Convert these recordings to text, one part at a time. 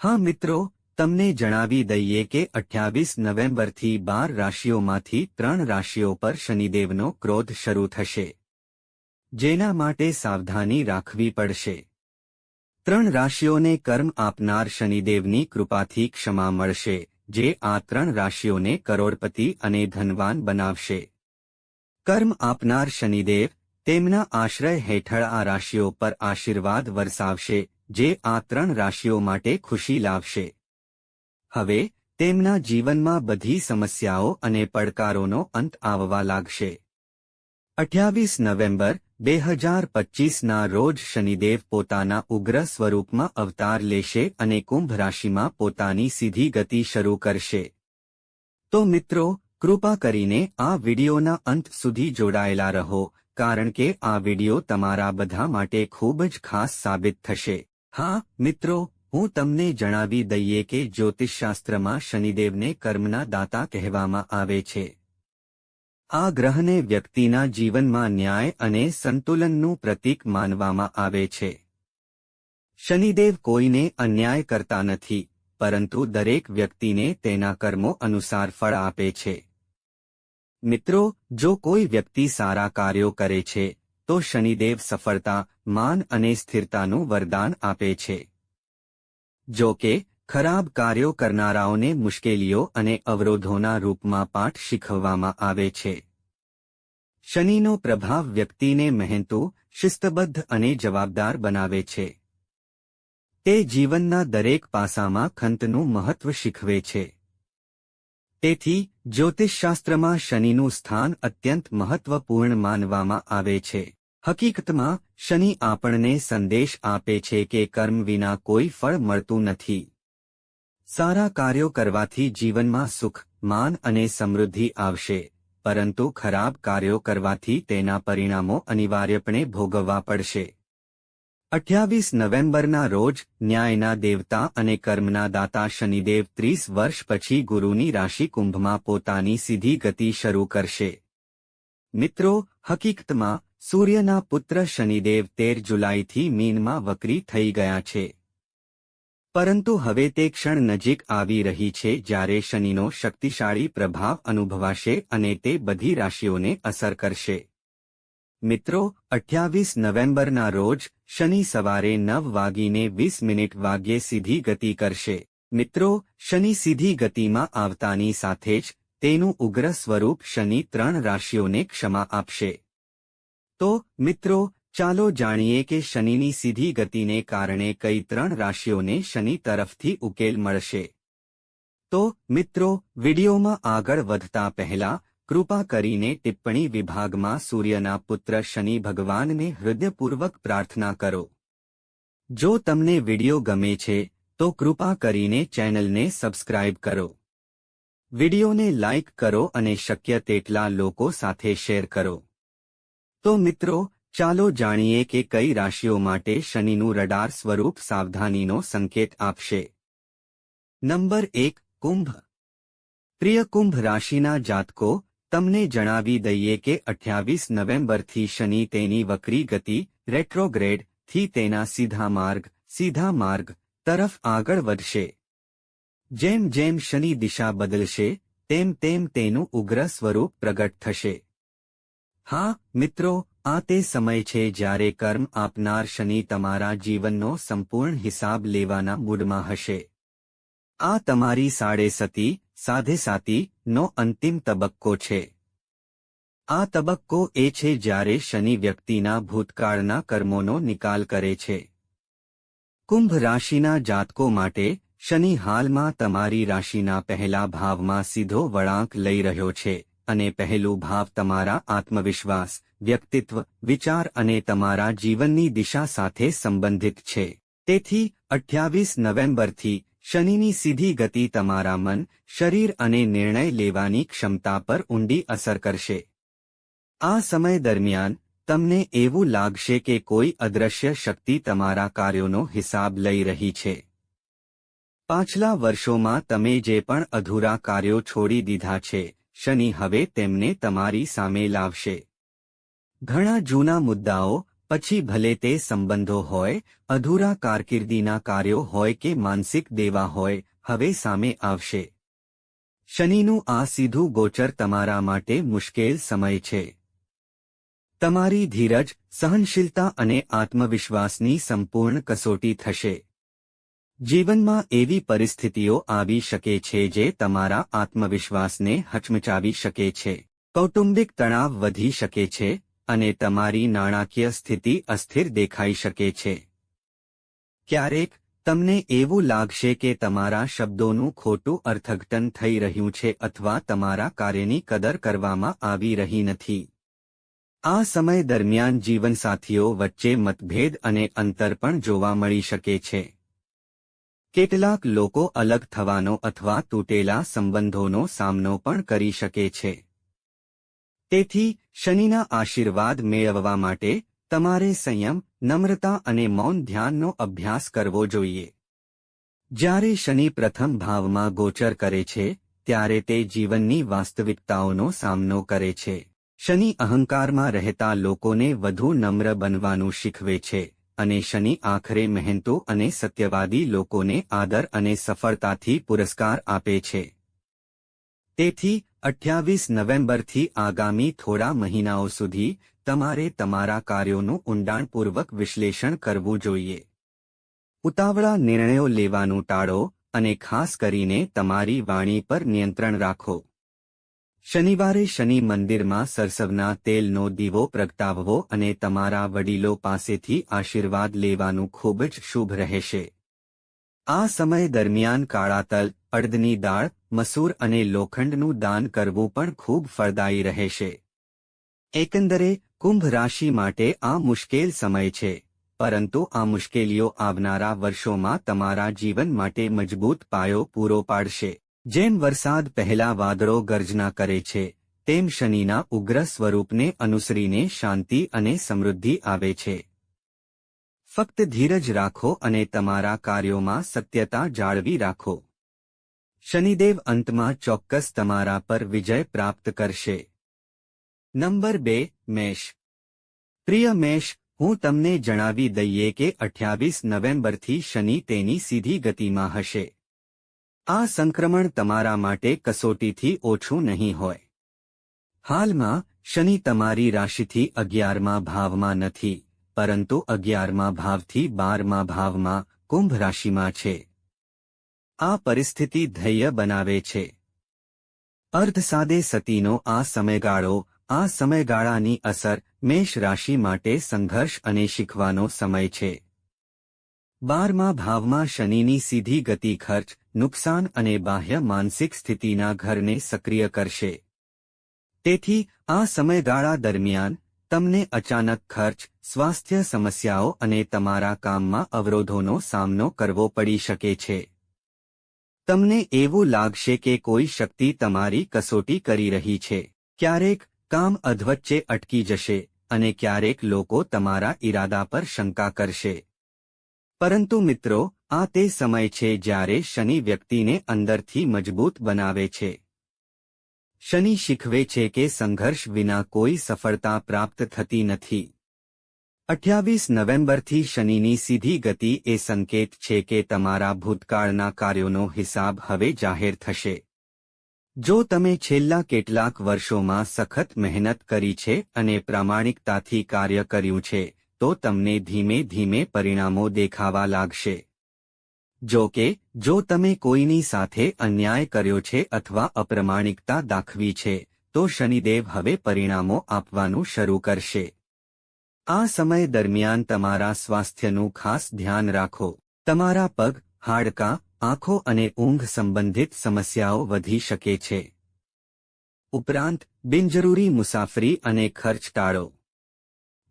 હા મિત્રો, તમને જણાવી દઈએ કે અઠ્યાવીસ નવેમ્બરથી બાર રાશિઓમાંથી ત્રણ રાશિઓ પર શનિદેવનો ક્રોધ શરૂ થશે, જેના માટે સાવધાની રાખવી પડશે. ત્રણ રાશિઓને કર્મ આપનાર શનિદેવની કૃપાથી ક્ષમા મળશે, જે આ ત્રણ રાશિઓને કરોડપતિ અને ધનવાન બનાવશે. કર્મ આપનાર શનિદેવ તેમના આશ્રય હેઠળ આ રાશિઓ પર આશીર્વાદ વરસાવશે જે આ ત્રણ રાશિઓ માટે ખુશી લાવશે. હવે, તેમના જીવનમાં બધી સમસ્યાઓ અને પડકારોનો અંત આવવા લાગશે. અઠ્યાવીસ નવેમ્બર બે હજાર પચ્ચીસના રોજ શનિદેવ પોતાના ઉગ્ર સ્વરૂપમાં અવતાર લેશે અને કુંભ રાશિમાં પોતાની સીધી ગતિ શરૂ કરશે. તો મિત્રો, કૃપા કરીને આ વિડિયોના અંત સુધી જોડાયેલા રહો, કારણ કે આ વિડિયો તમારા બધા માટે ખૂબ જ ખાસ સાબિત થશે. હા, મિત્રો, હું તમને જણાવી દઈએ કે જ્યોતિષશાસ્ત્રમાં શનિદેવને કર્મના દાતા કહેવામાં આવે છે. આ ગ્રહને વ્યક્તિના જીવનમાં ન્યાય અને સંતુલનનું પ્રતીક માનવામાં આવે છે. શનિદેવ કોઈને અન્યાય કરતા નથી, પરંતુ દરેક વ્યક્તિને તેના કર્મો અનુસાર ફળ આપે છે. મિત્રો, જો કોઈ વ્યક્તિ સારા કાર્યો કરે છે તો શનિદેવ સફળતા, માન અને સ્થિરતાનું વરદાન આપે છે. જો કે, ખરાબ કાર્યો કરનારાઓને મુશ્કેલીઓ અને અવરોધોના રૂપમાં પાઠ શીખવવામાં આવે છે. શનિનો પ્રભાવ વ્યક્તિને મહેનતુ, શિસ્તબદ્ધ અને જવાબદાર બનાવે છે. તે જીવનના દરેક પાસામાં ખંતનું મહત્વ શીખવે છે. તેથી, જ્યોતિષશાસ્ત્રમાં શનિનું સ્થાન અત્યંત મહત્વપૂર્ણ માનવામાં આવે છે. હકીકતમાં શનિ આપણને સંદેશ આપે છે કે કર્મ વિના કોઈ ફળ મળતું નથી. સારા કાર્યો કરવાથી જીવનમાં સુખ, માન અને સમૃદ્ધિ આવશે, પરંતુ ખરાબ કાર્યો કરવાથી તેના પરિણામો અનિવાર્યપણે ભોગવવા પડશે. અઠ્યાવીસ નવેમ્બરના રોજ ન્યાયના દેવતા અને કર્મના દાતા શનિદેવ ત્રીસ વર્ષ પછી ગુરુની રાશિ કુંભમાં પોતાની સીધી ગતિ શરૂ કરશે. મિત્રો, હકીકતમાં સૂર્યના પુત્ર શનિદેવ તેર જુલાઈથી મીનમાં વક્રી થઈ ગયા છે. પરંતુ હવે તે ક્ષણ નજીક આવી રહી છે જ્યારે શનિનો શક્તિશાળી પ્રભાવ અનુભવાશે અને તે બધી રાશિઓને અસર કરશે. મિત્રો, અઠ્યાવીસ નવેમ્બરના રોજ શનિ સવારે નવ વાગીને વીસ મિનિટ વાગ્યે સીધી ગતિ કરશે. મિત્રો, શનિ સીધી ગતિમાં આવતાની સાથે જ તેનું ઉગ્ર સ્વરૂપ શનિ ત્રણ રાશિઓને ક્ષમા આપશે. તો, મિત્રો, ચાલો જાણીએ કે શનિની સીધી ગતિને કારણે કઈ ત્રણ રાશિઓને શનિ તરફથી ઉકેલ મળશે. તો, મિત્રો, વિડીયોમાં આગળ વધતા પહેલા, કૃપા કરીને ટિપ્પણી વિભાગમાં સૂર્યના પુત્ર શનિ ભગવાનને હૃદયપૂર્વક પ્રાર્થના કરો. જો તમને વીડિયો ગમે છે, તો કૃપા કરીને ચેનલને સબસ્ક્રાઇબ કરો. વિડીયોને લાઇક કરો અને શક્ય તેટલા લોકો સાથે શેર કરો. તો મિત્રો, ચાલો જાણીએ કે કઈ રાશિઓ માટે શનિનું રડાર સ્વરૂપ સાવધાનીનો સંકેત આપશે. નંબર એક, કુંભ. પ્રિય કુંભ રાશિના જાતકો, તમને જણાવી દઈએ કે અઠ્યાવીસ નવેમ્બરથી શનિ તેની વક્રી ગતિ રેટ્રોગ્રેડથી તેના સીધા માર્ગ સીધા માર્ગ, તરફ આગળ વધશે. જેમ જેમ શનિ દિશા બદલશે, તેમ તેમ તેનું ઉગ્ર સ્વરૂપ પ્રગટ થશે. હા, મિત્રો, આ તે સમય છે જ્યારે કર્મ આપનાર શનિ તમારા જીવનનો સંપૂર્ણ હિસાબ લેવાના મૂડમાં હશે. આ તમારી સાડે સતી, સાધે સાતી નો અંતિમ તબક્કો છે. આ તબક્કો એ છે જ્યારે શનિ વ્યક્તિના ભૂતકાળના કર્મોનો નિકાલ કરે છે. કુંભ રાશિના જાતકો માટે શનિ હાલમાં તમારી રાશિના પહેલા ભાવમાં સીધો વળાંક લઈ રહ્યો છે. અને પહેલું ભાવ તમારા આત્મવિશ્વાસ, વ્યક્તિત્વ, વિચાર અને તમારા જીવનની દિશા સાથે સંબંધિત છે. તેથી, અઠ્યાવીસ નવેમ્બરથી શનિની સીધી ગતિ તમારા મન, શરીર અને નિર્ણય લેવાની ક્ષમતા પર ઊંડી અસર કરશે. આ સમય દરમિયાન, તમને એવું લાગશે કે કોઈ અદ્રશ્ય શક્તિ તમારા કાર્યોનો હિસાબ લઈ રહી છે. પાછલા વર્ષોમાં તમે જે પણ અધૂરા કાર્યો છોડી દીધા છે શનિ હવે તેમને તમારી સામે લાવશે. ઘણા જૂના મુદ્દાઓ, પછી ભલે તે સંબંધો હોય, અધૂરા કારકિર્દીના કાર્યો હોય કે માનસિક દેવા હોય, હવે સામે આવશે. શનિનું આ સીધું ગોચર તમારા માટે મુશ્કેલ સમય છે. તમારી ધીરજ, સહનશીલતા અને આત્મવિશ્વાસની સંપૂર્ણ કસોટી થશે. જીવનમાં એવી પરિસ્થિતિઓ આવી શકે છે જે તમારા આત્મવિશ્વાસને હચમચાવી શકે છે. કૌટુંબિક તણાવ વધી શકે છે અને તમારી નાણાકીય સ્થિતિ અસ્થિર દેખાઈ શકે છે. ક્યારેક તમને એવું લાગશે કે તમારા શબ્દોનું ખોટું અર્થઘટન થઈ રહ્યું છે અથવા તમારા કાર્યની કદર કરવામાં આવી રહી નથી. આ સમય દરમિયાન જીવનસાથીઓ વચ્ચે મતભેદ અને અંતર પણ જોવા મળી શકે છે. કેટલાક લોકો અલગ થવાનો અથવા તૂટેલા સંબંધોનો સામનો પણ કરી શકે છે. તેથી, શનિના આશીર્વાદ મેળવવા માટે તમારે સંયમ, નમ્રતા અને મૌન ધ્યાનનો અભ્યાસ કરવો જોઈએ. જ્યારે શનિ પ્રથમ ભાવમાં ગોચર કરે છે, ત્યારે તે જીવનની વાસ્તવિકતાઓનો સામનો કરે છે. શનિ અહંકારમાં રહેતા લોકોને વધુ નમ્ર બનવાનું શીખવે છે. અને શનિ આખરે મહેનતો અને સત્યવાદી લોકોને આદર અને સફળતાથી પુરસ્કાર આપે છે. તેથી, અઠ્યાવીસ નવેમ્બરથી આગામી થોડા મહિનાઓ સુધી તમારે તમારા કાર્યોનું ઊંડાણપૂર્વક વિશ્લેષણ કરવું જોઈએ. ઉતાવળા નિર્ણયો લેવાનું ટાળો અને ખાસ કરીને તમારી વાણી પર નિયંત્રણ રાખો. શનિવારે શનિ મંદિરમાં સરસવના તેલનો દીવો પ્રગટાવવો અને તમારા વડીલો પાસેથી આશીર્વાદ લેવાનું ખૂબ જ શુભ રહેશે. આ સમય દરમિયાન કાળા તલ અડદની દાળ, મસૂર અને લોખંડનું દાન કરવું પણ ખૂબ ફળદાયી રહેશે. એકંદરે, કુંભ રાશિ માટે આ મુશ્કેલ સમય છે, પરંતુ આ મુશ્કેલીઓ આવનારા વર્ષોમાં તમારા જીવન માટે મજબૂત પાયો પૂરો પાડશે. જેમ વરસાદ પહેલા વાદળો ગર્જના કરે છે, તેમ શનિના ઉગ્ર સ્વરૂપને અનુસરીને શાંતિ અને સમૃદ્ધિ આવે છે. ફક્ત ધીરજ રાખો અને તમારા કાર્યોમાં સત્યતા જાળવી રાખો. શનિદેવ અંતમાં ચોક્કસ તમારા પર વિજય પ્રાપ્ત કરશે. નંબર બે, મેષ. પ્રિય મેષ, હું તમને જણાવી દઈએ કે અઠ્યાવીસ નવેમ્બરથી શનિ તેની સીધી ગતિમાં હશે. આ સંક્રમણ તમારા માટે કસોટીથી ઓછું નહીં હોય. હાલમાં, શનિ તમારી રાશિથી અગિયારમાં ભાવમાં નથી, પરંતુ અગિયારમાં ભાવથી બારમાં ભાવમાં કુંભ રાશિમાં છે. આ પરિસ્થિતિ ધૈર્ય બનાવે છે. અર્ધસાદે સતીનો આ સમયગાળો, આ સમયગાળાની અસર મેષ રાશિ માટે સંઘર્ષ અને શીખવાનો સમય છે. બારમા ભાવમાં શનિની સીધી ગતિ ખર્ચ, નુકસાન અને બાહ્ય માનસિક સ્થિતિના ઘરને સક્રિય કરશે. તેથી, આ સમયગાળા દરમિયાન, તમને અચાનક ખર્ચ, સ્વાસ્થ્ય સમસ્યાઓ અને તમારા કામમાં અવરોધોનો સામનો કરવો પડી શકે છે. તમને એવું લાગશે કે કોઈ શક્તિ તમારી કસોટી કરી રહી છે. ક્યારેક, કામ અધવચ્ચે અટકી જશે અને ક્યારેક લોકો તમારા ઇરાદા પર શંકા કરશે. પરંતુ મિત્રો, આ તે સમય છે જ્યારે શનિ વ્યક્તિને અંદરથી મજબૂત બનાવે છે. શનિ શીખવે છે કે સંઘર્ષ વિના કોઈ સફળતા પ્રાપ્ત થતી નથી. અઠ્યાવીસ નવેમ્બરથી શનિની સીધી ગતિ એ સંકેત છે કે તમારા ભૂતકાળના કાર્યોનો હિસાબ હવે જાહેર થશે. જો તમે છેલ્લા કેટલાક વર્ષોમાં સખત મહેનત કરી છે અને પ્રામાણિકતાથી કાર્ય કર્યું છે તો તમને ધીમે ધીમે પરિણામો દેખાવા લાગશે. જો કે, જો તમે કોઈની સાથે અન્યાય કર્યો છે અથવા અપ્રમાણિકતા દાખવી છે, તો શનિદેવ હવે પરિણામો આપવાનું શરૂ કરશે. આ સમય દરમિયાન તમારા સ્વાસ્થ્યનું ખાસ ધ્યાન રાખો. તમારા પગ, હાડકાં, આંખો અને ઊંઘ સંબંધિત સમસ્યાઓ વધી શકે છે. ઉપરાંત, બિનજરૂરી મુસાફરી અને ખર્ચ ટાળો.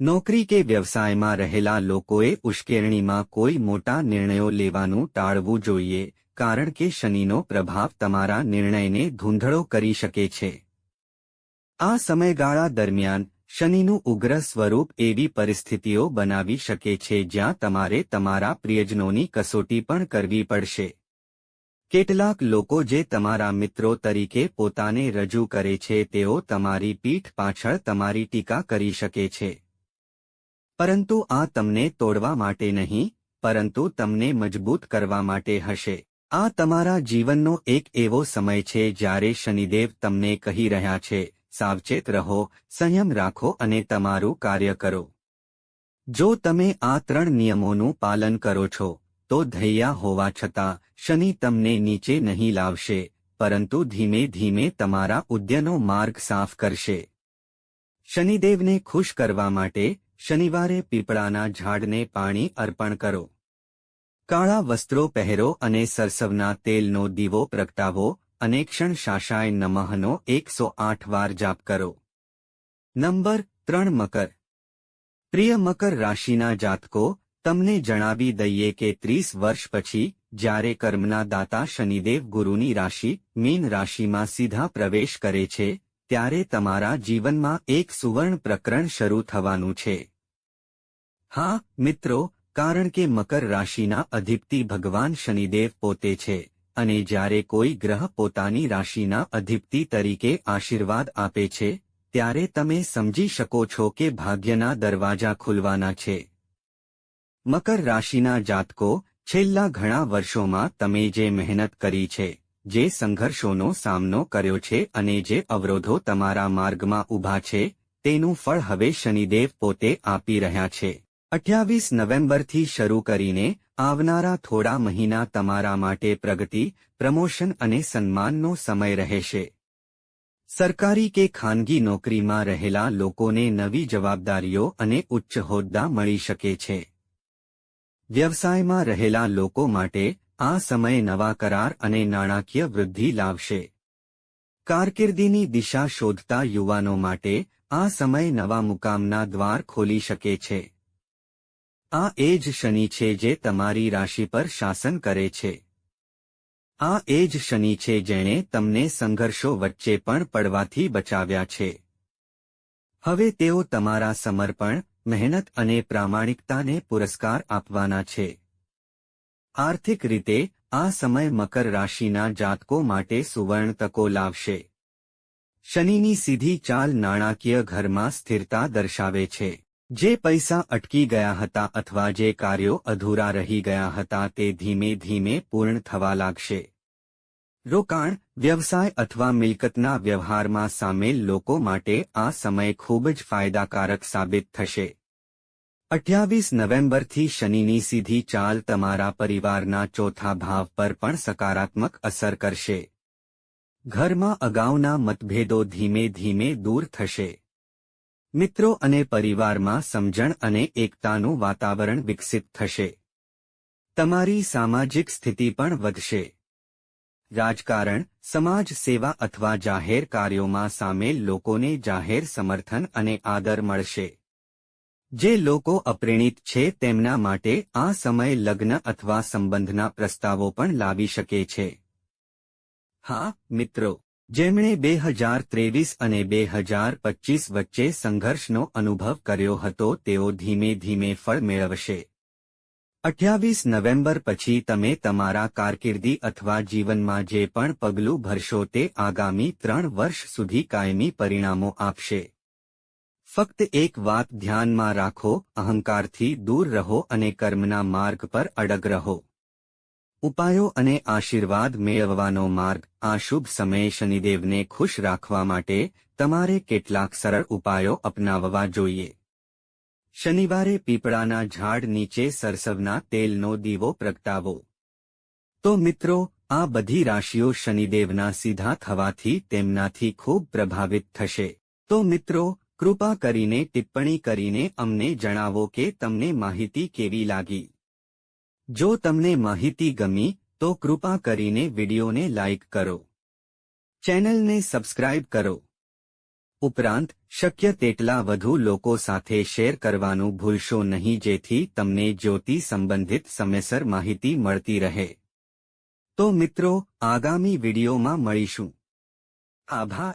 નોકરી કે વ્યવસાયમાં રહેલા લોકોએ ઉશ્કેરણીમાં કોઈ મોટા નિર્ણયો લેવાનું ટાળવું જોઈએ, કારણ કે શનિનો પ્રભાવ તમારા નિર્ણયને ધૂંધળો કરી શકે છે. આ સમયગાળા દરમિયાન, શનિનું ઉગ્ર સ્વરૂપ એવી પરિસ્થિતિઓ બનાવી શકે છે જ્યાં તમારે તમારા પ્રિયજનોની કસોટી પણ કરવી પડશે. કેટલાક લોકો જે તમારા મિત્રો તરીકે પોતાને રજૂ કરે છે તેઓ તમારી પીઠ પાછળ તમારી ટીકા કરી શકે છે. પરંતુ આ તમને તોડવા માટે નહીં, પરંતુ તમને મજબૂત કરવા માટે હશે. આ તમારા જીવનનો એક એવો સમય છે જ્યારે શનિદેવ તમને કહી રહ્યા છે, સાવચેત રહો, સંયમ રાખો અને તમારું કાર્ય કરો. જો તમે આ ત્રણ નિયમોનું પાલન કરો છો, તો ધૈયા હોવા છતાં, શનિ તમને નીચે નહીં લાવશે, પરંતુ ધીમે ધીમે તમારા ઉદ્યનો માર્ગ સાફ કરશે. શનિદેવને ખુશ કરવા માટે શનિવારે પીપળાના ઝાડને પાણી અર્પણ કરો. કાળા વસ્ત્રો પહેરો અને સરસવના તેલનો દીવો પ્રગટાવો અને ક્ષણ શાશાય નમઃનો એકસો આઠ વાર જાપ કરો. નંબર ત્રણ મકર. પ્રિય મકર રાશિના જાતકો, તમને જણાવી દઈએ કે ત્રીસ વર્ષ પછી, જ્યારે કર્મના દાતા શનિદેવ ગુરુની રાશિ, મીન રાશિમાં સીધા પ્રવેશ કરે છે ત્યારે તમારા જીવનમાં એક સુવર્ણ પ્રકરણ શરૂ થવાનું છે. હા, મિત્રો, કારણ કે મકર રાશિના અધિપતિ ભગવાન શનિદેવ પોતે છે, અને જ્યારે કોઈ ગ્રહ પોતાની રાશિના અધિપતિ તરીકે આશીર્વાદ આપે છે, ત્યારે તમે સમજી શકો છો કે ભાગ્યના દરવાજા ખુલવાના છે. મકર રાશિના જાતકો, છેલ્લા ઘણા વર્ષોમાં તમે જે મહેનત કરી છે જે સંઘર્ષોનો સામનો કર્યો છે અને જે અવરોધો તમારા માર્ગમાં ઊભા છે, તેનું ફળ હવે શનિદેવ પોતે આપી રહ્યા છે. અઠ્યાવીસ નવેમ્બરથી શરૂ કરીને આવનારા થોડા મહિના તમારા માટે પ્રગતિ, પ્રમોશન અને સન્માનનો સમય રહેશે. સરકારી કે ખાનગી નોકરીમાં રહેલા લોકોને નવી જવાબદારીઓ અને ઉચ્ચ હોદ્દા મળી શકે છે. વ્યવસાયમાં રહેલા લોકો માટે આ સમય નવા કરાર અને નાણાકીય વૃદ્ધિ લાવશે. કારકિર્દીની દિશા શોધતા યુવાનો માટે આ સમય નવા મુકામના દ્વાર ખોલી શકે છે. આ એ જ શનિ છે જે તમારી રાશિ પર શાસન કરે છે. આ એ જ શનિ છે જેણે તમને સંઘર્ષો વચ્ચે પણ પડવાથી બચાવ્યા છે. હવે તેઓ તમારા સમર્પણ, મહેનત અને પ્રામાણિકતાને પુરસ્કાર આપવાના છે. આર્થિક રીતે, આ સમય મકર રાશિના જાતકો માટે સુવર્ણ તકો લાવશે. શનિની સીધી ચાલ નાણાકીય ઘરમાં સ્થિરતા દર્શાવે છે. જે પૈસા અટકી ગયા હતા અથવા જે કાર્યો અધૂરા રહી ગયા હતા તે ધીમે ધીમે પૂર્ણ થવા લાગશે. રોકાણ, વ્યવસાય અથવા મિલકતના વ્યવહારમાં સામેલ લોકો માટે આ સમય ખૂબ જ ફાયદાકારક સાબિત થશે. અઠ્યાવીસ નવેમ્બરથી શનિની સીધી ચાલ તમારા પરિવારના ચોથા ભાવ પર પણ સકારાત્મક અસર કરશે. ઘરમાં અગાઉના મતભેદો ધીમે ધીમે દૂર થશે. મિત્રો અને પરિવારમાં સમજણ અને એકતાનું વાતાવરણ વિકસિત થશે. તમારી સામાજિક સ્થિતિ પણ વધશે. રાજકારણ, સમાજ સેવા અથવા જાહેર કાર્યોમાં સામેલ લોકોને જાહેર સમર્થન અને આદર મળશે. જે લોકો અપ્રેણિત છે તેમના માટે આ સમય લગ્ન અથવા સંબંધના પ્રસ્તાવો પણ લાવી શકે છે. હા, મિત્રો, જેમણે બે હજાર ત્રેવીસ અને બે હજાર પચીસ વચ્ચે સંઘર્ષનો અનુભવ કર્યો હતો, તેઓ ધીમે ધીમે ફળ મેળવશે. અઠ્યાવીસ નવેમ્બર પછી તમે તમારા કારકિર્દી અથવા જીવનમાં જે પણ પગલું ભરશો, તે આગામી ત્રણ વર્ષ સુધી કાયમી પરિણામો આપશે. ફક્ત એક વાત ધ્યાનમાં રાખો, અહંકારથી દૂર રહો અને કર્મના માર્ગ પર અડગ રહો. ઉપાયો અને આશીર્વાદ મેળવવાનો માર્ગ. આ શુભ સમયે શનિદેવને ખુશ રાખવા માટે તમારે કેટલાક સરળ ઉપાયો અપનાવવા જોઈએ. શનિવારે પીપળાના ઝાડ નીચે સરસવના તેલનો દીવો પ્રગટાવો. તો મિત્રો, આ બધી રાશિઓ શનિદેવના સીધા થવાથી તેમનાથી ખૂબ પ્રભાવિત થશે. તો મિત્રો કૃપા કરીને ટિપ્પણી કરીને અમને જણાવો કે તમને માહિતી કેવી લાગી. જો તમને માહિતી ગમી, તો કૃપા કરીને વિડીયોને લાઇક કરો. ચેનલને સબસ્ક્રાઇબ કરો. ઉપરાંત, શક્ય તેટલા વધુ લોકો સાથે શેર કરવાનું ભૂલશો નહીં જેથી તમને જ્યોતિ સંબંધિત સમયસર માહિતી મળતી રહે. તો મિત્રો, આગામી વિડીયોમાં મળીશું. આભાર.